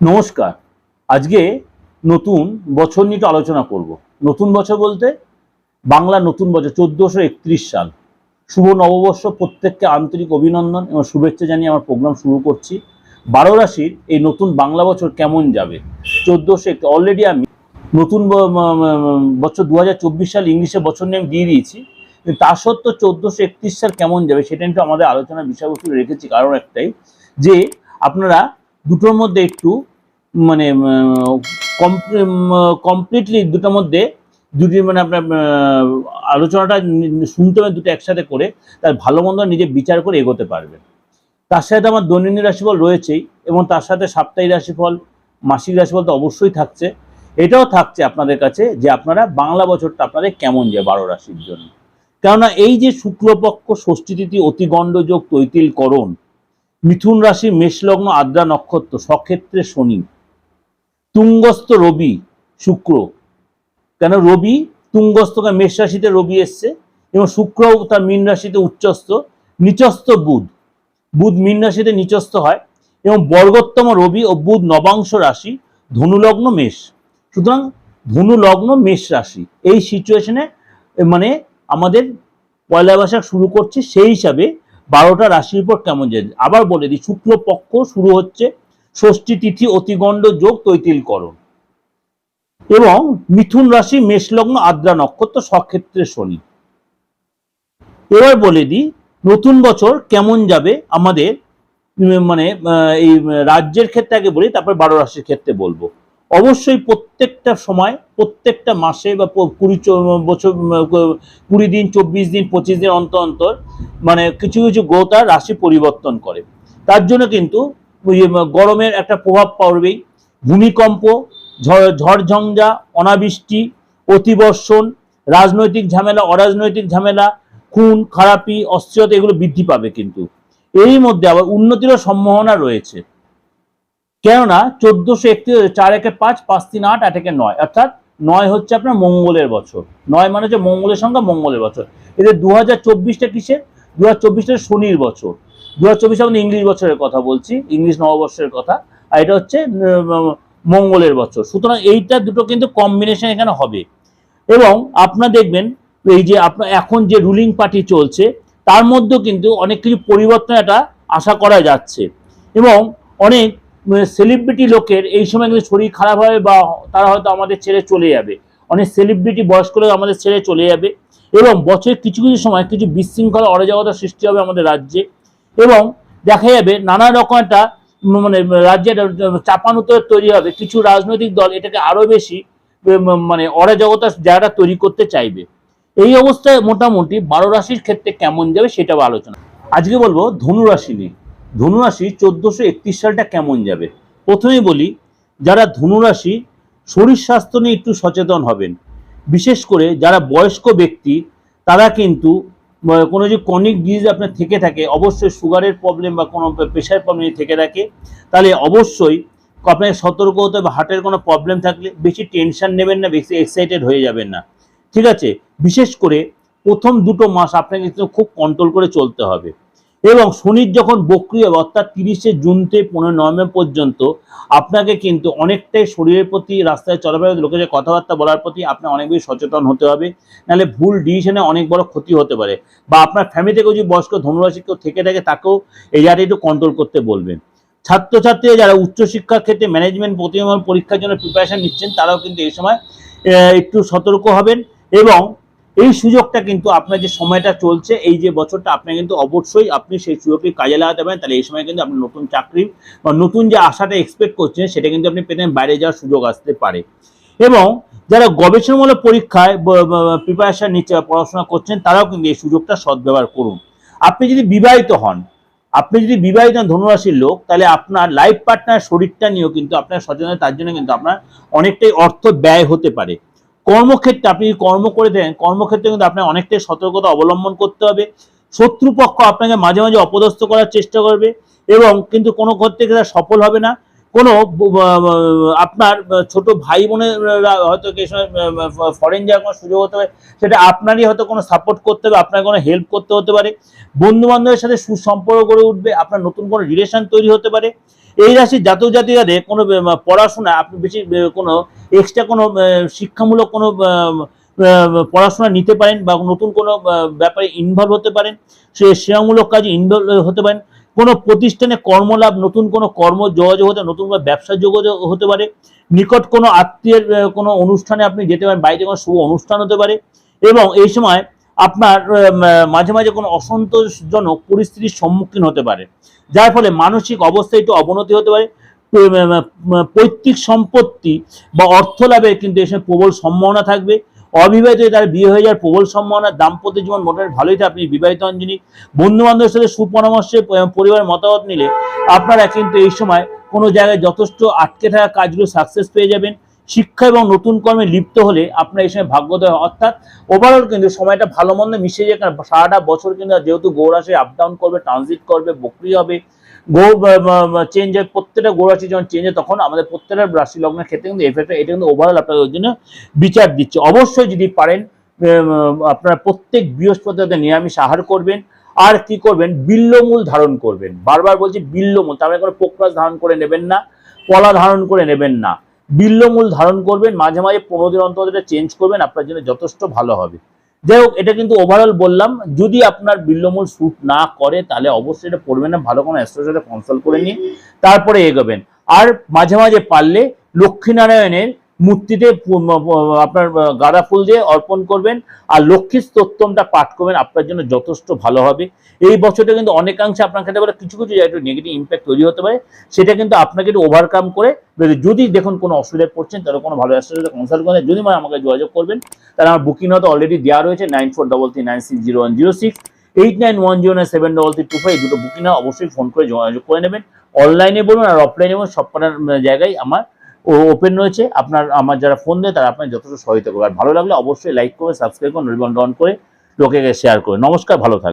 নমস্কার। আজকে নতুন বছর নিয়ে আলোচনা করব। নতুন বছর বলতে বাংলা নতুন বছর, চোদ্দোশো একত্রিশ সাল। শুভ নববর্ষ, প্রত্যেককে আন্তরিক অভিনন্দন এবং শুভেচ্ছা জানিয়ে আমার প্রোগ্রাম শুরু করছি। বারো রাশির এই নতুন বাংলা বছর কেমন যাবে? চোদ্দোশো অলরেডি আমি নতুন বছর দু হাজার চব্বিশ সাল ইংলিশে বছর নিয়ে আমি দিয়ে দিয়েছি। তা সত্ত্বেও চোদ্দোশো একত্রিশ সাল কেমন যাবে সেটা একটু আমাদের আলোচনার বিষয়বস্তু রেখেছি। কারণ একটাই যে আপনারা দুটোর মধ্যে একটু মানে কমপ্লিটলি দুটোর মধ্যে দুটি মানে আপনার আলোচনাটা শুনতে হবে দুটো একসাথে করে, তার ভালো মন্দ নিজে বিচার করে এগোতে পারবেন তার সাথে আমার দৈনন্দিন রাশিফল রয়েছেই, এবং তার সাথে সাপ্তাহিক রাশিফল, মাসিক রাশিফল তো অবশ্যই থাকছে। এটাও থাকছে আপনাদের কাছে যে আপনারা বাংলা বছরটা আপনাদের কেমন যায় বারো রাশির জন্য। কেননা এই যে শুক্লপক্ষ, ষষ্ঠী তিথি, অতিগণ্ডযোগ তৈতিলকরণ মিথুন রাশি, মেষলগ্ন, আদ্রা নক্ষত্র, সক্ষেত্রে শনি। তুঙ্গস্থ রবি শুক্র। কেন রবি? তুঙ্গস্থকে মেষ রাশিতে রবি এসছে এবং শুক্র তার মীন রাশিতে উচ্চস্থ, নিচস্থ বুধ। বুধ মীন রাশিতে নিচস্থ হয় এবং বর্গোত্তম রবি ও বুধ নবাংশ রাশি ধনুলগ্ন মেষ। সুতরাং ধনুলগ্ন মেষ রাশি। এই সিচুয়েশনে মানে আমাদের পয়লা বৈশাখ শুরু করছি সেই হিসাবে বারোটা রাশির উপর কেমন যায়? আবার বলে দিই শুক্ল পক্ষ শুরু হচ্ছে ষষ্ঠী তিথি অতিগণ্ড যোগ তৈতিলকরণ। এবং মিথুন রাশি, মেষলগ্ন, আদ্রা নক্ষত্র সক্ষেত্রে শনি। এবার বলে দিই, নতুন বছর কেমন যাবে? আমাদের মানে এই রাজ্যের ক্ষেত্রে আগে বলি, তারপর বারো রাশির ক্ষেত্রে বলব। অবশ্যই প্রত্যেকটা সময়, প্রত্যেকটা মাসে বা কুড়ি বছর কুড়ি দিন, চব্বিশ দিন, পঁচিশ দিন অন্তর অন্তর মানে কিছু কিছু তার রাশি পরিবর্তন করে। তার জন্য কিন্তু গরমের একটা প্রভাব পড়বেই। ভূমিকম্প, ঝড়, ঝড়ঝঞ্ঝা, অনাবৃষ্টি, অতিবর্ষণ, রাজনৈতিক ঝামেলা, অরাজনৈতিক ঝামেলা, খুন, খারাপি, অস্থিরতা এগুলো বৃদ্ধি পাবে কিন্তু। এরই মধ্যে আবার উন্নতিরও সম্ভাবনা রয়েছে। কেননা চোদ্দশো একত্রিশ চার একে পাঁচ পাঁচ তিন আট আট একে নয়। অর্থাৎ নয় হচ্ছে আপনার মঙ্গলের বছর। নয় মানে হচ্ছে মঙ্গলের সংখ্যা মঙ্গলের বছর। এদের দু হাজার চব্বিশটা কিসের? দু হাজার চব্বিশটা শনির বছর। দু হাজার চব্বিশ আমাদের ইংলিশ বছরের কথা বলছি, ইংলিশ নববর্ষের কথা। আর এটা হচ্ছে মঙ্গলের বছর। সুতরাং এইটা দুটো কিন্তু কম্বিনেশন এখানে হবে। এবং আপনার দেখবেন, এই যে আপনার এখন যে রুলিং পার্টি চলছে, তার মধ্যেও কিন্তু অনেক কিছু পরিবর্তন এটা আশা করা যাচ্ছে। এবং অনেক সেলিব্রিটি লোকের এই সময় কিন্তু শরীর খারাপ হবে বা তারা হয়তো আমাদের ছেড়ে চলে যাবে। অনেক সেলিব্রিটি বয়স্ক লোক আমাদের ছেড়ে চলে যাবে। এবং বছরের কিছু কিছু সময় কিছু বিশৃঙ্খলা অরাজকতা সৃষ্টি হবে আমাদের রাজ্যে। এবং দেখা যাবে নানা রকম একটা মানে রাজ্যের চাপানুতর তৈরি হবে। কিছু রাজনৈতিক দল এটাকে আরও বেশি মানে অরাজকতার জায়গাটা তৈরি করতে চাইবে। এই অবস্থায় মোটামুটি বারো রাশির ক্ষেত্রে কেমন যাবে সেটাও আলোচনা। আজকে বলব ধনু রাশি নিয়ে। ধনু রাশি চোদ্দশো একত্রিশ সালটা কেমন যাবে? প্রথমেই বলি, যারা ধনু রাশি, শরীর স্বাস্থ্য নিয়ে একটু সচেতন হবেন। বিশেষ করে যারা বয়স্ক ব্যক্তি, তারা কিন্তু কোনো যে ক্রনিক ডিজিজ আপনার থেকে থাকে, অবশ্যই সুগারের প্রবলেম বা কোনো প্রেশার প্রবলেম থেকে থাকে, তাহলে অবশ্যই আপনাকে সতর্ক হতে হবে হার্টের কোনো প্রবলেম থাকলে বেশি টেনশন নেবেন না, বেশি এক্সাইটেড হয়ে যাবেন না। ঠিক আছে? বিশেষ করে প্রথম দুটো মাস আপনাকে খুব কন্ট্রোল করে চলতে হবে। এবং শনির যখন বক্রিয় হবে অর্থাৎ তিরিশে জুন থেকে পনেরো নভেম্বর পর্যন্ত আপনাকে কিন্তু অনেকটাই শরীরের প্রতি রাস্তায় চলাফেরা লোকের কথাবার্তা বলার প্রতি আপনার অনেক বেশি সচেতন হতে হবে। নাহলে ভুল ডিসিশনে অনেক বড় ক্ষতি হতে পারে। বা আপনার ফ্যামিলি থেকে যদি বয়স্ক, ধনুরাশি কেউ থেকে থাকে, তাকেও এই জায়গাটা একটু কন্ট্রোল করতে বলবেন। ছাত্রছাত্রীরা যারা উচ্চশিক্ষার ক্ষেত্রে ম্যানেজমেন্ট প্রতিমা পরীক্ষার জন্য প্রিপারেশন নিচ্ছেন, তারাও কিন্তু এই সময় একটু সতর্ক হবেন এবং এই সুযোগটা কিন্তু আপনার যে সময়টা চলছে, এই যে বছরটা আপনি কিন্তু অবশ্যই আপনি সেই সুযোগটি কাজে লাগাতে পারেন। তাহলে এই সময় কিন্তু আপনি নতুন চাকরি বা নতুন যে আশাটা এক্সপেক্ট করছেন, সেটা কিন্তু আপনি পেতেন বাইরে যাওয়ার সুযোগ আসতে পারে। এবং যারা গবেষণামূলক পরীক্ষায় প্রিপারেশন নিচ্ছে পড়াশোনা করছেন, তারাও কিন্তু এই সুযোগটা সদ্ব্যবহার করুন। আপনি যদি বিবাহিত হন, আপনি যদি বিবাহিত হন ধনুরাশির লোক, তাহলে আপনার লাইফ পার্টনার শরীরটা নিয়েও কিন্তু আপনার সচেতন তার জন্য কিন্তু আপনার অনেকটাই অর্থ ব্যয় হতে পারে। কর্মক্ষেত্রে আপনি কর্ম করে দেন, কর্মক্ষেত্রে কিন্তু আপনার অনেকটাই সতর্কতা অবলম্বন করতে হবে। শত্রুপক্ষ আপনাকে মাঝে মাঝে অপদস্থ করার চেষ্টা করবে এবং কিন্তু কোনো ক্ষেত্রে তারা সফল হবে না। কোনো আপনার ছোট ভাই বোনেরা হয়তো কে সময় ফরেন যাওয়ার কোনো সুযোগ হতে পারে, সেটা আপনারই হয়তো কোনো সাপোর্ট করতে হবে, আপনার কোনো হেল্প করতে হতে পারে। বন্ধু বান্ধবের সাথে সুসম্পর্ক গড়ে উঠবে, আপনার নতুন কোনো রিলেশন তৈরি হতে পারে। এই রাশির জাতক জাতিকাদের কোনো পড়াশোনা, আপনি বেশি কোনো এক্সট্রা কোনো শিক্ষামূলক কোনো পড়াশোনা নিতে পারেন বা নতুন কোনো ব্যাপারে ইনভলভ হতে পারেন, সে সেবামূলক কাজে ইনভলভ হতে পারেন, কোনো প্রতিষ্ঠানে কর্মলাভ, নতুন কোনো কর্ম যোগাযোগ হতে, নতুন কোনো ব্যবসা যোগাযোগ হতে পারে, নিকট কোনো আত্মীয়ের কোনো অনুষ্ঠানে আপনি যেতে পারেন, বাড়িতে কোনো শুভ অনুষ্ঠান হতে পারে, এবং এই সময় আপনার মাঝে মাঝে কোনো অসন্তোষজনক পরিস্থিতির সম্মুখীন হতে পারে। যার ফলে মানসিক অবস্থায় একটু অবনতি হতে পারে। পৈতৃক সম্পত্তি বা অর্থ লাভের কিন্তু এসে প্রবল সম্ভাবনা থাকবে। অবিবাহিত তার বিয়ে হয়ে যাওয়ার প্রবল সম্ভাবনা দাম্পত্য জীবন মোটামুটি ভালোই থাকে। আপনি বিবাহিত হন যিনি বন্ধু বান্ধবের সাথে সুপরামর্শে আহ, পরিবারের মতামত নিলে আপনারা কিন্তু এই সময় কোনো জায়গায় যথেষ্ট আটকে থাকা কাজগুলো সাকসেস পেয়ে যাবেন। শিক্ষা এবং নতুন কর্মে লিপ্ত হলে আপনার এই সময় ভাগ্যোদয়। অর্থাৎ ওভারঅল কিন্তু সময়টা ভালো মন্দ মিশে যায়, কারণ সারাটা বছর কিন্তু যেহেতু গৌরাশি আপ ডাউন করবে ট্রানজিট করবে, বকরি হবে, গো চেঞ্জ হয়, প্রত্যেকটা গৌরাশি যখন চেঞ্জ হয়, তখন আমাদের প্রত্যেকটা রাশি লগ্নের ক্ষেত্রে কিন্তু এফেক্ট এটা কিন্তু ওভারঅল আপনাদের জন্য বিচার দিচ্ছে। অবশ্যই যদি পারেন আপনারা প্রত্যেক বৃহস্পতিতে নিরামিষ আহার করবেন। আর কি করবেন? বিল্লমূল ধারণ করবেন। বারবার বলছি বিল্লমূল, তার মানে কোনো পোকরাজ ধারণ করে নেবেন না, পলা ধারণ করে নেবেন না। বিল্লমূল ধারণ করবেন, মাঝে মাঝে পনেরো দিন অন্তর এটা চেঞ্জ করবেন, আপনার জন্য যথেষ্ট ভালো হবে। যাই হোক, এটা কিন্তু ওভারঅল বললাম, যদি আপনার বিল্লমূল শ্যুট না করে, তাহলে অবশ্যই এটা পড়বেন না, ভালো কোনো অ্যাস্ট্রোলজারে কনসাল্ট করে নিয়ে, তারপরে এগোবেন। আর মাঝে মাঝে পারলে লক্ষ্মীনারায়ণের মূর্তিতে আপনার গাঁদা ফুল দিয়ে অর্পণ করবেন আর লক্ষ্মী স্তোত্রমটা পাঠ করবেন। আপনার জন্য যথেষ্ট ভালো হবে। এই বছরটা কিন্তু অনেকাংশে আপনার ক্ষেত্রে বলে কিছু কিছু একটু নেগেটিভ ইম্প্যাক্ট তৈরি হতে পারে। সেটা কিন্তু আপনাকে একটু ওভারকাম করে যদি দেখুন কোনো অসুবিধায় পড়ছেন, তাহলে কোনো ভালো অ্যাস্ট্রোলজার কনসাল্ট করেন যদি মানে আমাকে যোগাযোগ করবেন, তাহলে আমার বুকিং হয়তো অলরেডি দেওয়া রয়েছে nine four double three nine six zero one zero six eight nine one zero nine seven double three two five দুটো বুকিং হয় অবশ্যই ফোন করে যোগাযোগ করে নেবেন। অনলাইনে বলুন আর অফলাইনে বলুন, সব কটার জায়গায় আমার ওপেন রয়েছে। আপনার, আমার যারা ফোন দেয় তারা আপনার যথেষ্ট সহায়তা করবে। আর ভালো লাগলে অবশ্যই লাইক করে সাবস্ক্রাইব করে নোটিফিকেশন অন করে লোকে শেয়ার করে নমস্কার, ভালো থাকবেন।